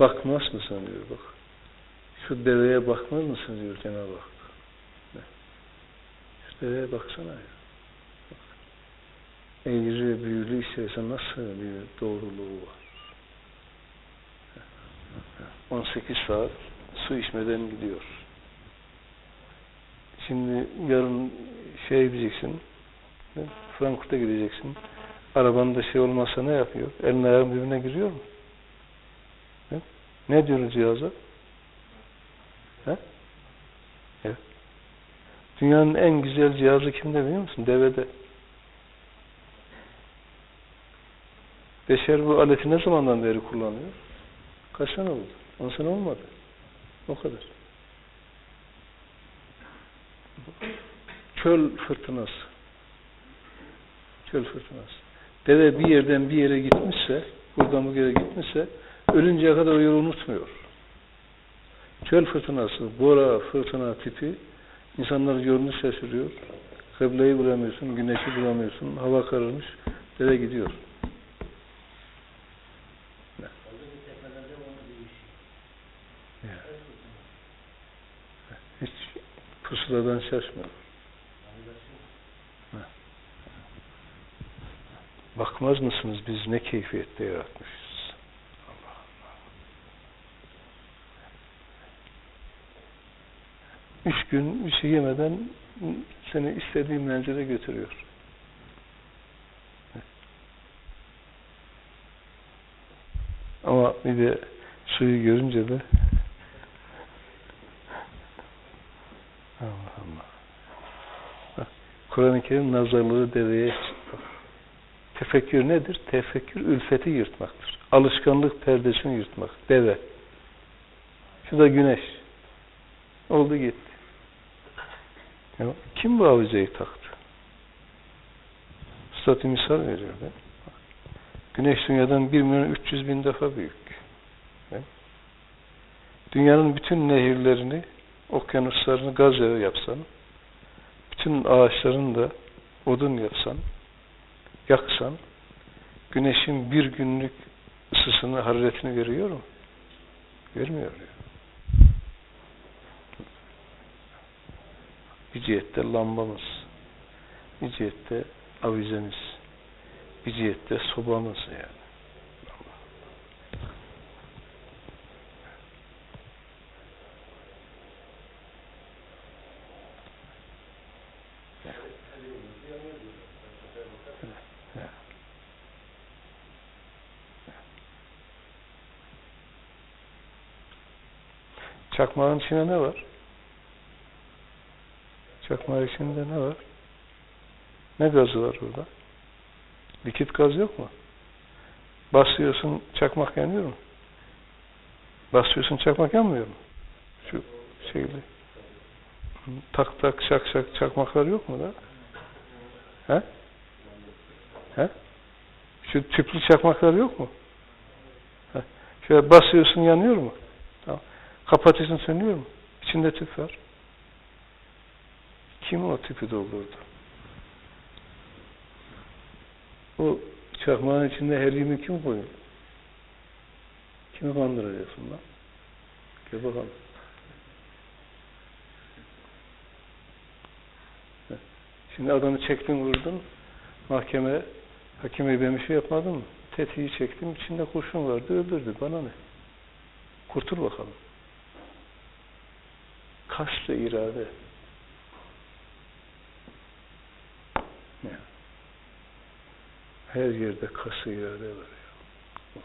Bakmaz mısın diyor bak. Şu deveye bakmaz mısın diyor Cenab-ı Hak. Şu deveye baksana ya. Bak. Eğri büyülü istersen nasıl bir doğruluğu var. 18 saat su içmeden gidiyor. Şimdi yarın şey gideceksin, Frankfurt'a gideceksin. Arabanda şey olmazsa ne yapıyor? Elin ayağın birbirine giriyor mu? Ne, diyoruz cihaza? He? Evet. Dünyanın en güzel cihazı kimde biliyor musun? Devede. Beşer bu aleti ne zamandan beri kullanıyor? Kaç sene oldu? 10 sene olmadı. O kadar. Çöl fırtınası. Çöl fırtınası. Deve bir yerden bir yere gitmişse, buradan bu yere gitmişse, ölünceye kadar o yolu unutmuyor. Çöl fırtınası, bora fırtına tipi, insanlar yolunu şaşırıyor. Kıbleyi bulamıyorsun, güneşi bulamıyorsun, hava kararmış, deve gidiyor. Hiç pusuladan şaşmıyor. Bakmaz mısınız biz ne keyfiyette yaratmışız? Allah Allah. Üç gün bir şey yemeden seni istediğin menzile götürüyor. Ama bir de suyu görünce de Allah Allah. Kur'an-ı Kerim nazarlığı deveye Tefekkür nedir? Tefekkür ülfeti yırtmaktır. Alışkanlık perdesini yırtmak. Deve. Şu da güneş. Oldu gitti. Ya, kim bu avizayı taktı? Statü misal veriyor. Be. Güneş dünyadan 1 milyon 300 bin defa büyük. Dünyanın bütün nehirlerini, okyanuslarını gaz yağı yapsan, bütün ağaçlarını da odun yapsan, yaksan güneşin bir günlük ısısını, hararetini veriyor mu? Vermiyor. Bir cihette lambamız, bir cihette avizemiz, bir cihette sobamız yani. Çakmağın içinde ne var? Çakmağın içinde ne var? Ne gazı var orada? Likit gaz yok mu? Basıyorsun çakmak yanıyor mu? Basıyorsun çakmak yanmıyor mu? Şu şeyle. Tak tak şak şak çakmaklar yok mu da? He? He? Şu tüplü çakmaklar yok mu? He? Şöyle basıyorsun yanıyor mu? Tamam. Kapatıyorsun sönüyor mu? İçinde tüp var. Kim o tüpü doldurdu? O çakmağın içinde helyumu kim koyuyor? Kimi kandıracaksın lan? Gel bakalım. Şimdi adamı çektin vurdun mahkeme hakime ben bir şey yapmadım? Tetiği çektim içinde kurşun vardı öldürdü bana ne? Kurtul bakalım. Kaslı irade. Yani. Her yerde kası irade var. Ya.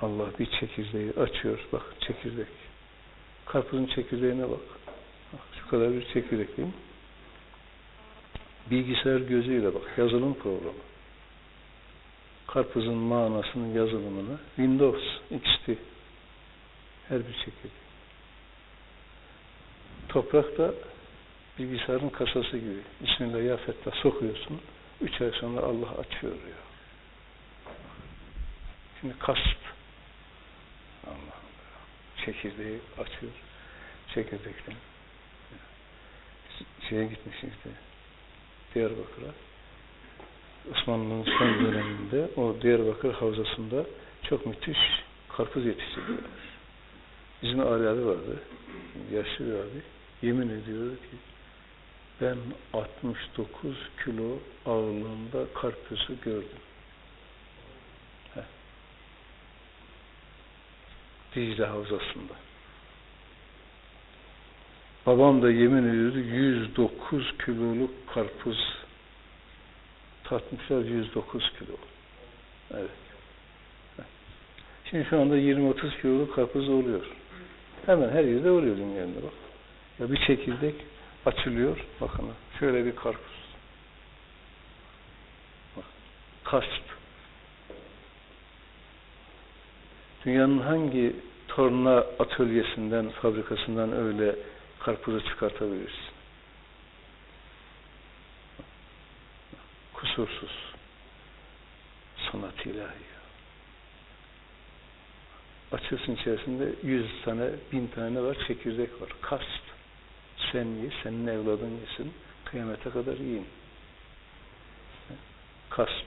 Allah bir çekirdeği açıyor. Bak çekirdek. Karpuzun çekirdeğine bak. şu kadar bir çekirdek değil mi? Bilgisayar gözüyle bak. Yazılım programı. Karpuzun manasının yazılımını Windows XP her bir çekirdek. Toprak da bilgisayarın kasası gibi. Ya Fettah sokuyorsun. Üç ay sonra Allah açıyor ya. Şimdi kasp. Allah Çekirdeği açıyor. Çekirdekten. Şeye gitmiş işte. Diyarbakır'a. Osmanlı'nın son döneminde o Diyarbakır havzasında çok müthiş karpuz yetiştiriyorlar. Bizim Ali abi vardı. Yaşlı bir abi. Yemin ediyordu ki ben 69 kilo ağırlığında karpuzu gördüm. Heh. Dicle Havzası'nda. Babam da yemin ediyordu 109 kiloluk karpuz tartmışlar 109 kilo. Evet. Şimdi şu anda 20-30 kiloluk karpuz oluyor. Hemen her yerde oluyor dünyanın bak. Ya bir çekirdek açılıyor. Bakın şöyle bir karpuz. Bak. Kasp. Dünyanın hangi torna atölyesinden, fabrikasından öyle karpuzu çıkartabilirsin? Kusursuz. Sanat ilahi. Açıyorsun içerisinde yüz tane, bin tane var, çekirdek var. Kasp. Sen ye, senin evladın yesin, kıyamete kadar yiyin. Kasp.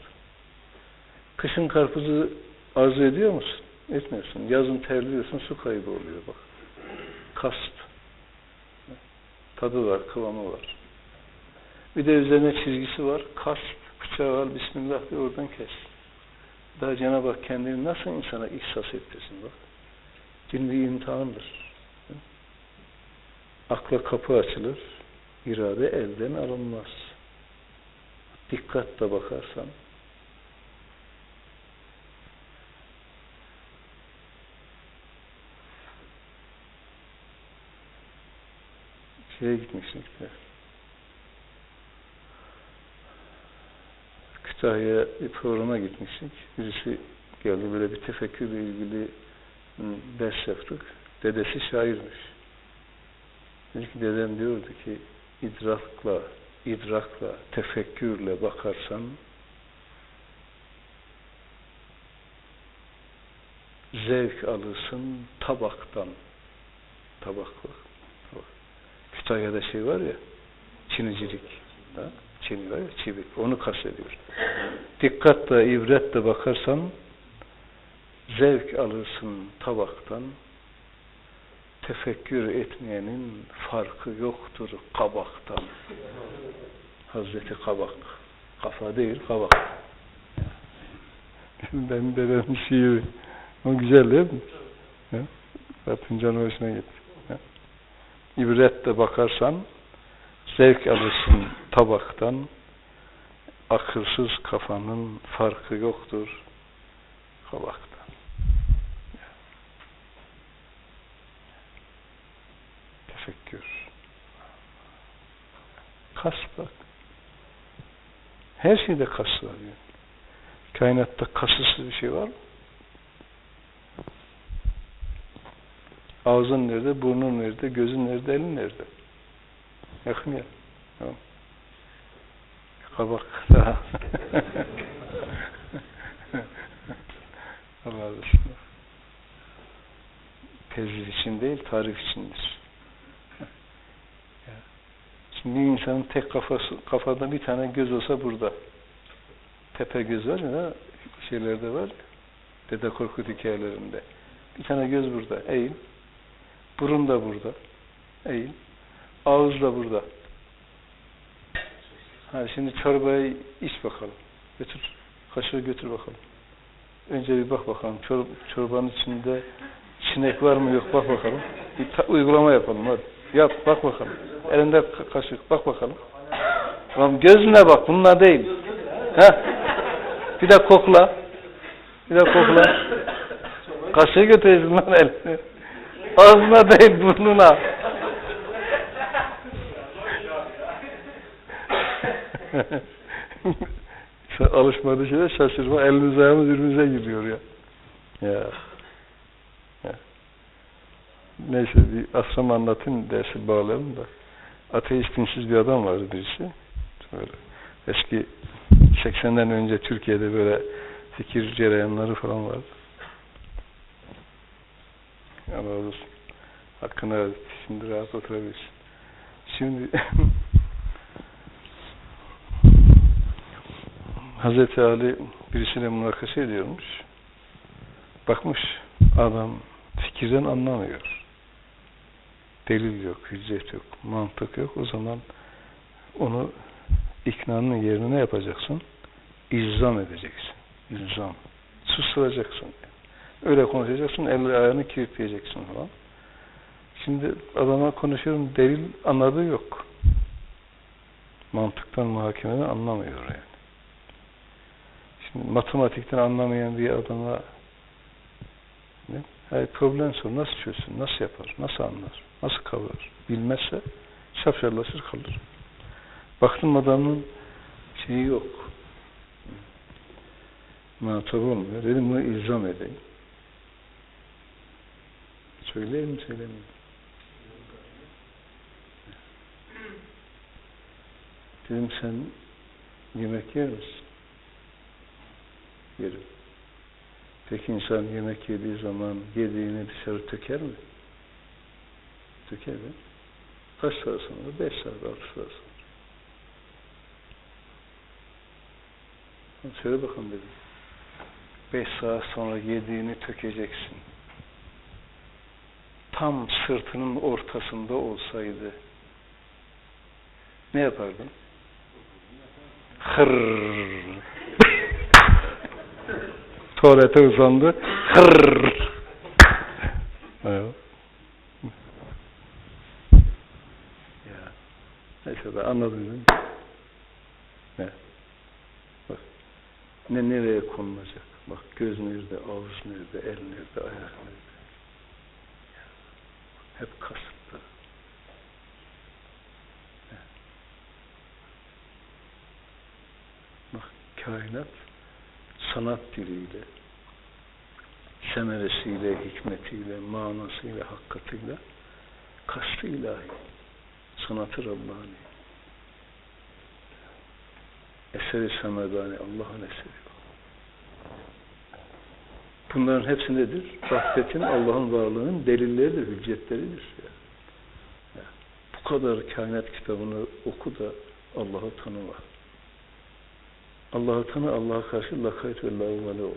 Kışın karpuzu arzu ediyor musun? Etmiyorsun. Yazın terliyorsun, su kaybı oluyor bak. Kasp. Tadı var, kıvamı var. Bir de üzerine çizgisi var. Kasp. Bıçağı al, Bismillah diye oradan kes. Daha Cenab-ı Hak kendini nasıl insana ihsas ettirsin bak. Din bir imtihandır. Akla kapı açılır, irade elden alınmaz. Dikkatle bakarsan, şeye gitmiştik de. Kütahya'ya bir programa gitmiştik. Birisi geldi böyle bir tefekkürle ilgili ders yaptık. Dedesi şairmiş. Dedi ki dedem diyordu ki idrakla, idrakla, tefekkürle bakarsan zevk alırsın tabaktan. Tabak bak. Tabak. Kütahya'da şey var ya çinicilik. Da, Çin var ya çivik. Onu kastediyor. Dikkatle, ibretle bakarsan zevk alırsın tabaktan tefekkür etmeyenin farkı yoktur kabaktan. Hazreti Kabak. Kafa değil, kabak. ben dedem şiiri. O güzel değil mi? Ya? Zaten hoşuna gitti. Ya? İbretle bakarsan zevk alırsın tabaktan akılsız kafanın farkı yoktur kabaktan. Tefekkür. Kas bak. Her şeyde kas var yani. Kainatta kasısı bir şey var mı? Ağzın nerede, burnun nerede, gözün nerede, elin nerede? Yakın ya. Tamam. Kabak. Allah razı olsun. Tezir için değil, tarif içindir. Şimdi insanın tek kafası, kafada bir tane göz olsa burada. Tepe göz var ya, şeylerde var. Dede Korkut hikayelerinde. Bir tane göz burada, eğil. Burun da burada, eğil. Ağız da burada. Ha, şimdi çorbayı iç bakalım. Götür. Kaşığı götür bakalım. Önce bir bak bakalım. Çor çorbanın içinde sinek var mı yok bak bakalım. Bir uygulama yapalım hadi. Yap bak bakalım. Elinde kaşık bak bakalım. Tamam gözüne bak bununla değil. Ha? Bir de kokla. Bir de kokla. Kaşığı götürüyorsun lan eline. Ağzına değil burnuna. Alışmadığı şeyler şaşırma. Elimiz ayağımız birbirimize giriyor. Ya. ya. Neyse bir asram anlatayım dersi bağlayalım da. Ateist dinsiz bir adam vardı birisi. Böyle eski 80'den önce Türkiye'de böyle fikir cereyanları falan vardı. Allah olsun. Hakkını Şimdi rahat oturabilirsin. Şimdi Hazreti Ali birisiyle münakaşa ediyormuş. Bakmış adam fikirden anlamıyor. Delil yok, hüccet yok, mantık yok. O zaman onu iknanın yerine ne yapacaksın? İlzam edeceksin. İlzam. Susturacaksın. Öyle konuşacaksın, elini ayağını kilitleyeceksin falan. Şimdi adama konuşuyorum, delil anladığı yok. Mantıktan, muhakemeden anlamıyor yani. Şimdi matematikten anlamayan bir adama ne? Hayır, problem sor, nasıl çözsün, nasıl yapar, nasıl anlar, nasıl kavrar, bilmezse şapşallaşır kalır. Baktım adamın şeyi yok. Muhatap olmuyor. Dedim bunu ilzam edeyim. Söyleyeyim mi söyleyeyim mi? Dedim sen yemek yer misin? Yerim. Peki insan yemek yediği zaman yediğini dışarı töker mi? Töker mi? Kaç saat sonra? Beş saat, altı saat sonra. Söyle bakalım dedim. Beş saat sonra yediğini tökeceksin. Tam sırtının ortasında olsaydı ne yapardın? Hırrrr. Tuvalete uzandı. Hırrrr. Evet. Ya. Neyse ben anladım değil mi? Ne? Bak. Ne nereye konulacak? Bak göz nerede, ağız nerede, el nerede, ayak nerede? Hep kasıtlı. Bak kainat sanat diliyle, semeresiyle, hikmetiyle, manasıyla, hakikatiyle, kastı ilahi, sanatı Rabbani, eseri semedani, Allah'ın eseri. Bunların hepsi nedir? Rahmetin, Allah'ın varlığının delilleridir, hüccetleridir. Yani. Yani bu kadar kainat kitabını oku da Allah'ı tanıma. Allah'ı tanı, Allah'a karşı lakayt ve lavvale ol.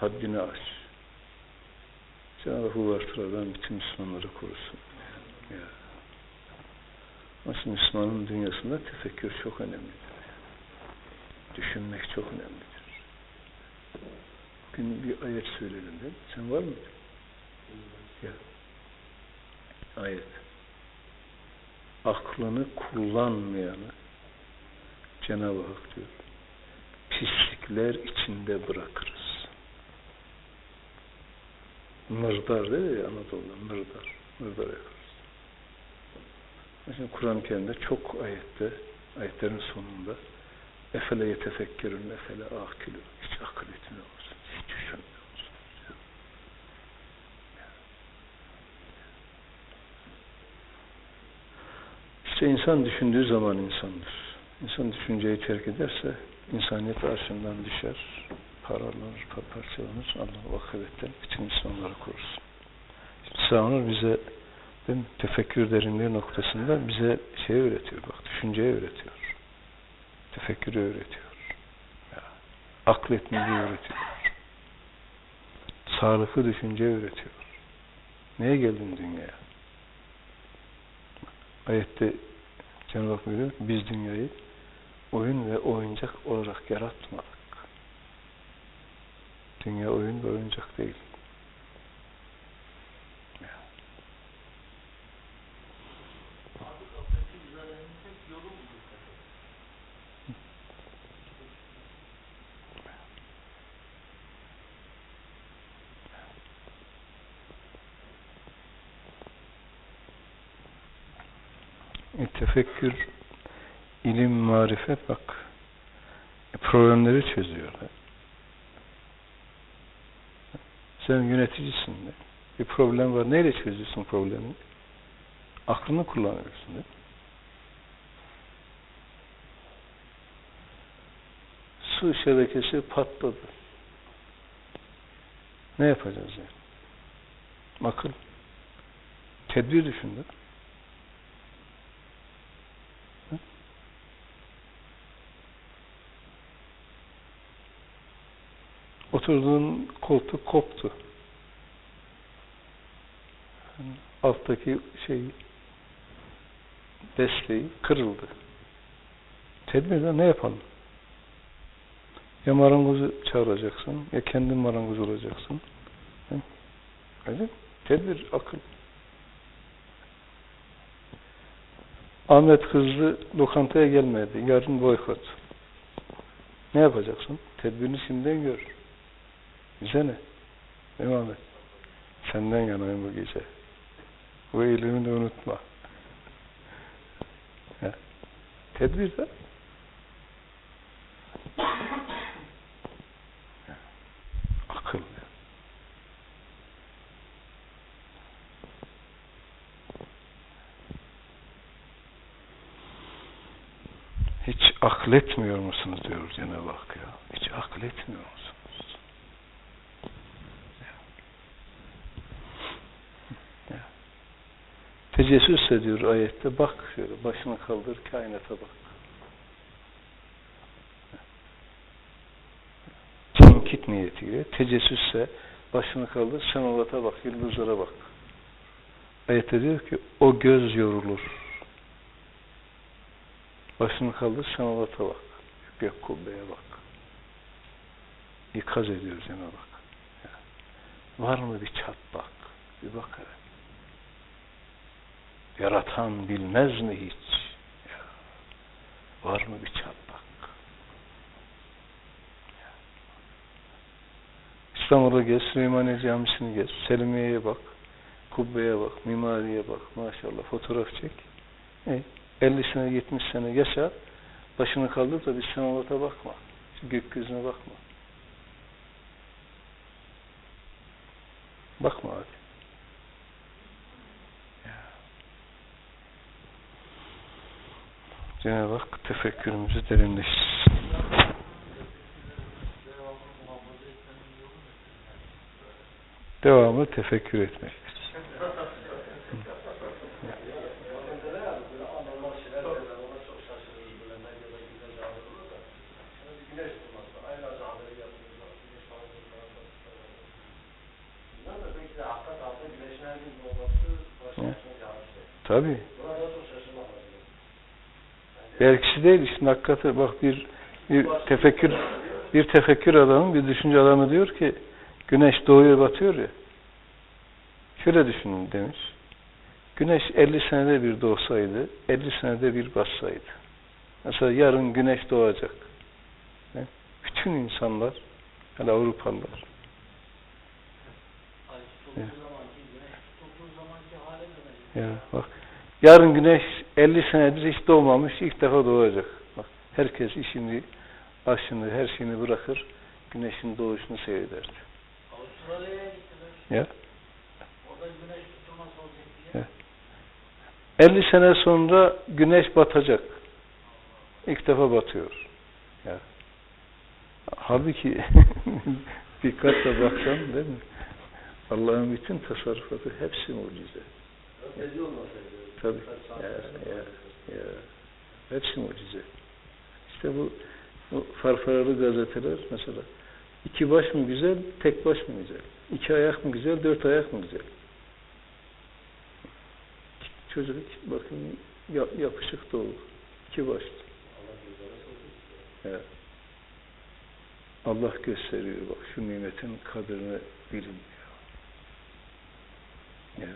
Haddini aç. Cenab-ı Huvvartıradan bütün Müslümanları korusun. Yani. Onun için Müslümanın dünyasında tefekkür çok önemlidir. Düşünmek çok önemlidir. Bugün bir ayet söyledim değil mi? Sen var mı? Ya. Ayet. Aklını kullanmayanı Cenab-ı Hak diyor. Pislikler içinde bırakırız. Mırdar değil ya Anadolu'da mırdar. Mırdar yaparız. Mesela Kur'an-ı Kerim'de çok ayette, ayetlerin sonunda Efele yetefekkerün, efele akülü. Hiç akıl etmiyor musun? Hiç düşünmüyor musun? İşte insan düşündüğü zaman insandır. İnsan düşünceyi terk ederse insaniyet arşından düşer, paralanır, parçalanır. Allah vakibetten bütün Müslümanları korusun. Şimdi bize değil mi? tefekkür derinliği noktasında bize şey öğretiyor. Bak düşünceyi öğretiyor tefekkürü öğretiyor. Ya, akletmeyi öğretiyor. Sağlıklı düşünce öğretiyor. Neye geldin dünyaya? Ayette Cenab-ı Hak buyuruyor, biz dünyayı oyun ve oyuncak olarak yaratmadık. Dünya oyun ve oyuncak değil. E, tefekkür, ilim, marifet bak e, problemleri çözüyor. Sen yöneticisin de. Bir problem var. Neyle çözüyorsun problemi? Aklını kullanıyorsun de. Su şebekesi patladı. Ne yapacağız yani? Akıl. Tedbir düşündü. Oturduğun koltuk koptu. Alttaki şey desteği kırıldı. Tedbirde ne yapalım? Ya marangozu çağıracaksın, ya kendin marangoz olacaksın. Öyle? Tedbir, akıl. Ahmet Hızlı lokantaya gelmedi. Yarın boykot. Ne yapacaksın? Tedbirini şimdiden gör. Bize ne? Mi Ahmet? Senden yanayım bu gece. Bu eylemi de unutma. Ya. Tedbir de. Ya. Akıl. Hiç akletmiyor musunuz diyor Cenab-ı Hak ya. Hiç akletmiyor musunuz? Ya. Ya. Tecessüs ediyor ayette. Bak şöyle başını kaldır kainata bak. Tenkit niyetiyle tecessüsse başını kaldır semavata bak, yıldızlara bak. Ayette diyor ki o göz yorulur. Başını kaldır semavata bak. Gök kubbeye bak. İkaz ediyor Cenab-ı Hak. Var mı bir çatlak? Bir bak hele. Yaratan bilmez mi hiç? Var mı bir çatlak? İstanbul'a gez, Süleymaniye Camisi'ni gez, Selimiye'ye bak, kubbeye bak, mimariye bak, maşallah fotoğraf çek. E, 50 sene, 70 sene yaşa, başını kaldır da bir semavata bakma. Gökyüzüne bakma. Bakma abi. Cenab-ı Hak tefekkürümüzü derinleştirsin. Devamlı tefekkür etmektir. Tabii. Belkisi değil. İşte hakikati bak bir bir tefekkür bir tefekkür adamı bir düşünce adamı diyor ki güneş doğuyor batıyor ya. Şöyle düşünün demiş. Güneş 50 senede bir doğsaydı 50 senede bir batsaydı mesela yarın güneş doğacak. Bütün insanlar hele Avrupalılar. Ya. ya bak yarın güneş 50 senedir hiç doğmamış ilk defa doğacak bak herkes işini aşını her şeyini bırakır güneşin doğuşunu seyrederdi Avustralya'ya gittiler. ya Orada güneş tutulması olacak diye. 50 sene sonra güneş batacak. İlk defa batıyor. Ya. Halbuki dikkatle baksan değil mi? Allah'ın bütün tasarrufatı hepsi mucize. Ötezi olmasaydı. Tabii. Ya, ya, ya. Hepsi mucize. İşte bu, bu farfaralı gazeteler mesela iki baş mı güzel, tek baş mı güzel? İki ayak mı güzel, dört ayak mı güzel? Çocuk bakın ya- yapışık dolu. İki başlı. Evet. Allah gösteriyor bak şu nimetin kadrini bilin diyor. Ya.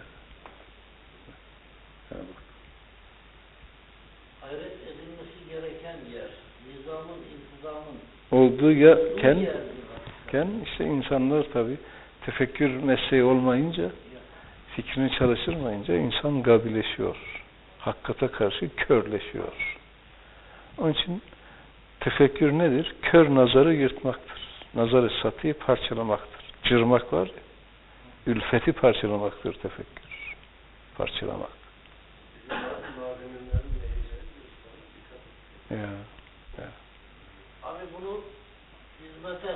Hayret edilmesi gereken yer. Nizamın, intizamın. Olduğu yerken ken işte insanlar tabi tefekkür mesleği olmayınca fikrini çalıştırmayınca insan gabileşiyor. Hakikate karşı körleşiyor. Onun için tefekkür nedir? Kör nazarı yırtmaktır. Nazarı satıyı parçalamaktır. Cırmak var ya, ülfeti parçalamaktır tefekkür. Parçalamak. Ya, ya. Abi bunu hizmete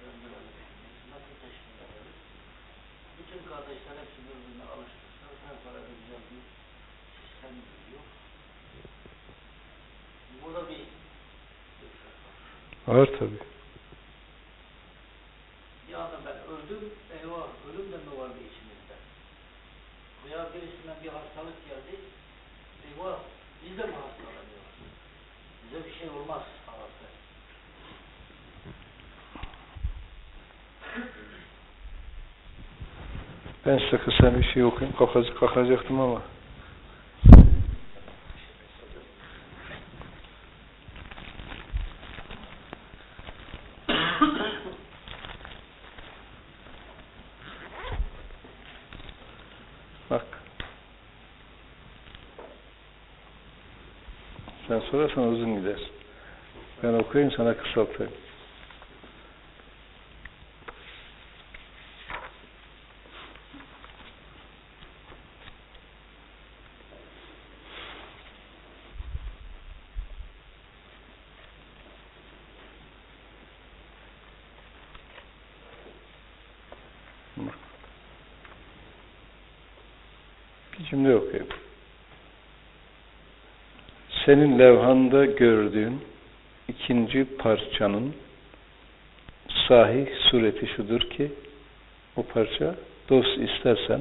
döndürelim. Hizmete teşkil. Bütün kardeşler hepsi birbirine alıştırsa her tarafı güzel bir sistem geliyor. Burada bir Var tabi. bir anda ben öldüm, eyvah ölüm de mi vardı içimizde? Veya birisinden bir hastalık geldi, eyvah biz de mi hastalanıyoruz? Bize bir şey olmaz havası. Ben size kısa bir şey okuyayım. Kalkacak, kalkacaktım ama. Sen sorarsan uzun gider. Ben okuyayım sana kısaltayım. Senin levhanda gördüğün ikinci parçanın sahih sureti şudur ki o parça dost istersen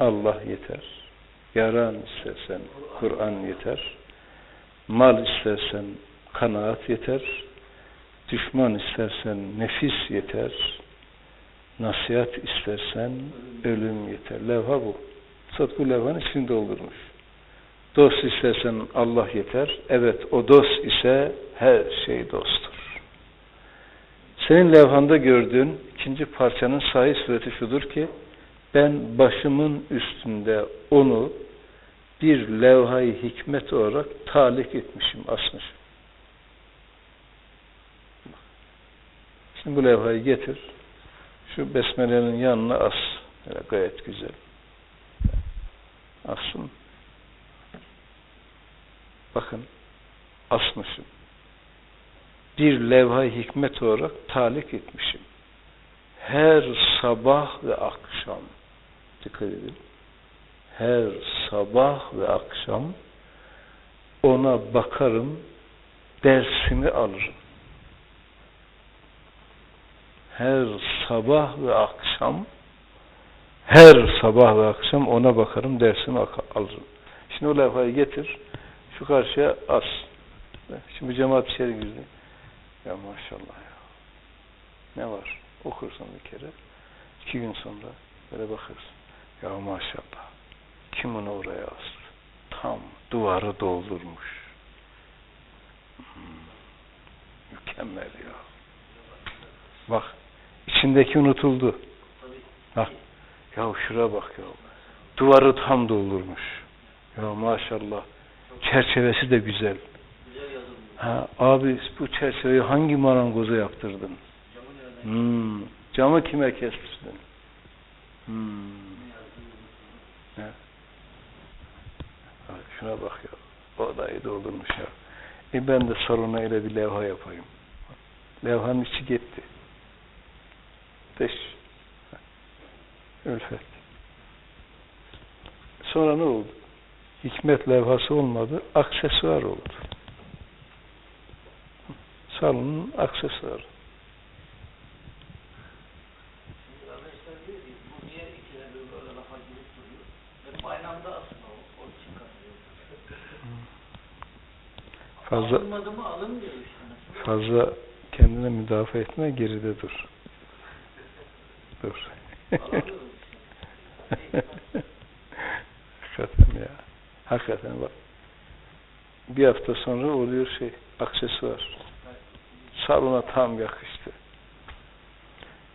Allah yeter. Yaran istersen Kur'an yeter. Mal istersen kanaat yeter. Düşman istersen nefis yeter. Nasihat istersen ölüm yeter. Levha bu. Bu levhanın içini doldurmuş. Dost istersen Allah yeter. Evet o dost ise her şey dosttur. Senin levhanda gördüğün ikinci parçanın sahih sureti şudur ki ben başımın üstünde onu bir levhayı hikmet olarak talik etmişim, asmışım. Şimdi bu levhayı getir. Şu besmelenin yanına as. Böyle gayet güzel. Assın. Bakın asmışım. Bir levha hikmet olarak talik etmişim. Her sabah ve akşam dikkat edin. Her sabah ve akşam ona bakarım, dersini alırım. Her sabah ve akşam her sabah ve akşam ona bakarım, dersini alırım. Şimdi o levhayı getir, şu karşıya as. Şimdi cemaat içeri girdi. Ya maşallah ya. Ne var? Okursun bir kere. iki gün sonra böyle bakarsın. Ya maşallah. Kim onu oraya astı? Tam duvarı doldurmuş. Hmm. Mükemmel ya. Bak içindeki unutuldu. Bak. Ya şura bak ya. Duvarı tam doldurmuş. Ya maşallah. Çerçevesi de güzel. Ha, abi bu çerçeveyi hangi marangoza yaptırdın? Hmm. Camı kime kesmişsin? Hmm. Bak şuna bak ya. Odayı doldurmuş ya. E ben de salona ile bir levha yapayım. Levhanın içi gitti. Beş. Ülfet. Sonra ne oldu? Hikmet levhası olmadı. Aksesuar oldu. Salonun aksesuarı. Fazla fazla kendine müdafaa etme geride dur. Dur. Alamıyoruz işte. Hakikaten ya. Hakikaten bak. Bir hafta sonra oluyor şey, aksesuar. Salona tam yakıştı.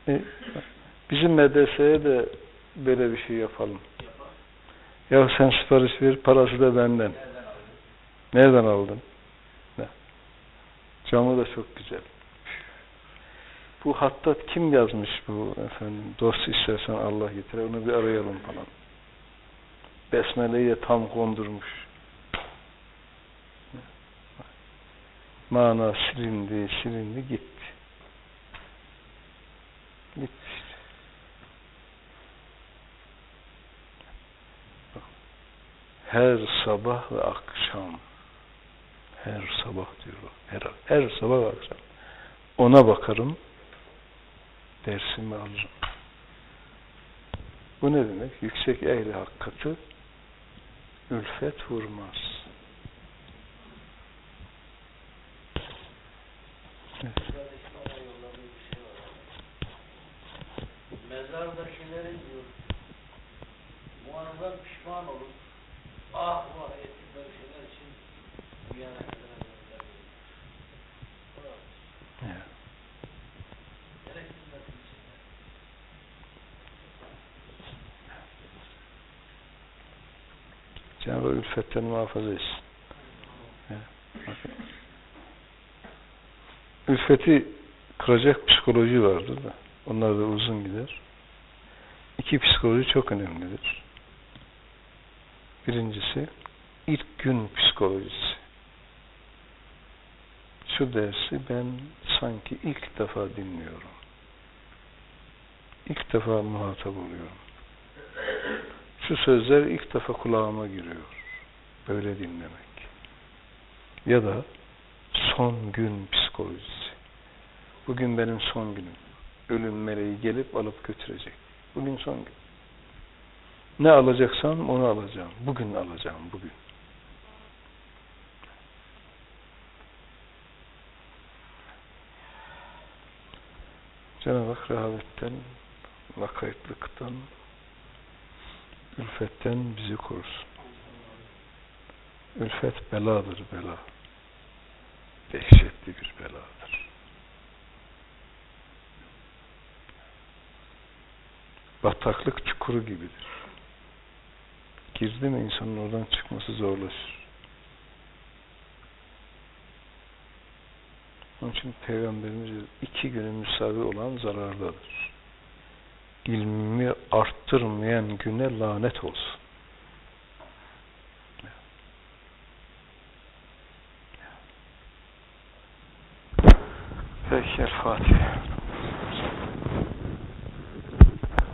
E, bizim medreseye de böyle bir şey yapalım. Ya sen sipariş ver, parası da benden. Nereden aldın? Ne? Camı da çok güzel. Bu hattat kim yazmış bu efendim? Dost istersen Allah getir. Onu bir arayalım falan. Besmele'yi de tam kondurmuş. Mana silindi, silindi, gitti. Gitti. Her sabah ve akşam her sabah diyor. Her, her sabah akşam. Ona bakarım. dersimi alırım. Bu ne demek? Yüksek ehli hakikati ülfet vurmaz. Evet. Kardeşim bana yolladığı bir şey var. Mezardakilerin diyor, muazzam pişman olur. Ah vah ettikleri şeyler için dünyana kadar gönderdi. Ya. Gerektirmesin içinde. Cenab-ı ülfetten muhafaza etsin. Ülfeti kıracak psikoloji vardır da. Onlar da uzun gider. İki psikoloji çok önemlidir. Birincisi ilk gün psikolojisi. Şu dersi ben sanki ilk defa dinliyorum. İlk defa muhatap oluyorum. Şu sözler ilk defa kulağıma giriyor. Böyle dinlemek. Ya da son gün psikolojisi. Bugün benim son günüm. Ölüm meleği gelip alıp götürecek. Bugün son gün. Ne alacaksam onu alacağım. Bugün alacağım. Bugün. Cenab-ı Hak rehavetten, lakaytlıktan, ülfetten bizi korusun. Ülfet beladır bela. Dehşetli bir beladır. Bataklık çukuru gibidir. Girdi mi insanın oradan çıkması zorlaşır. Onun için Peygamberimiz iki günün müsavi olan zarardadır. İlmi arttırmayan güne lanet olsun. Peki El Fatiha.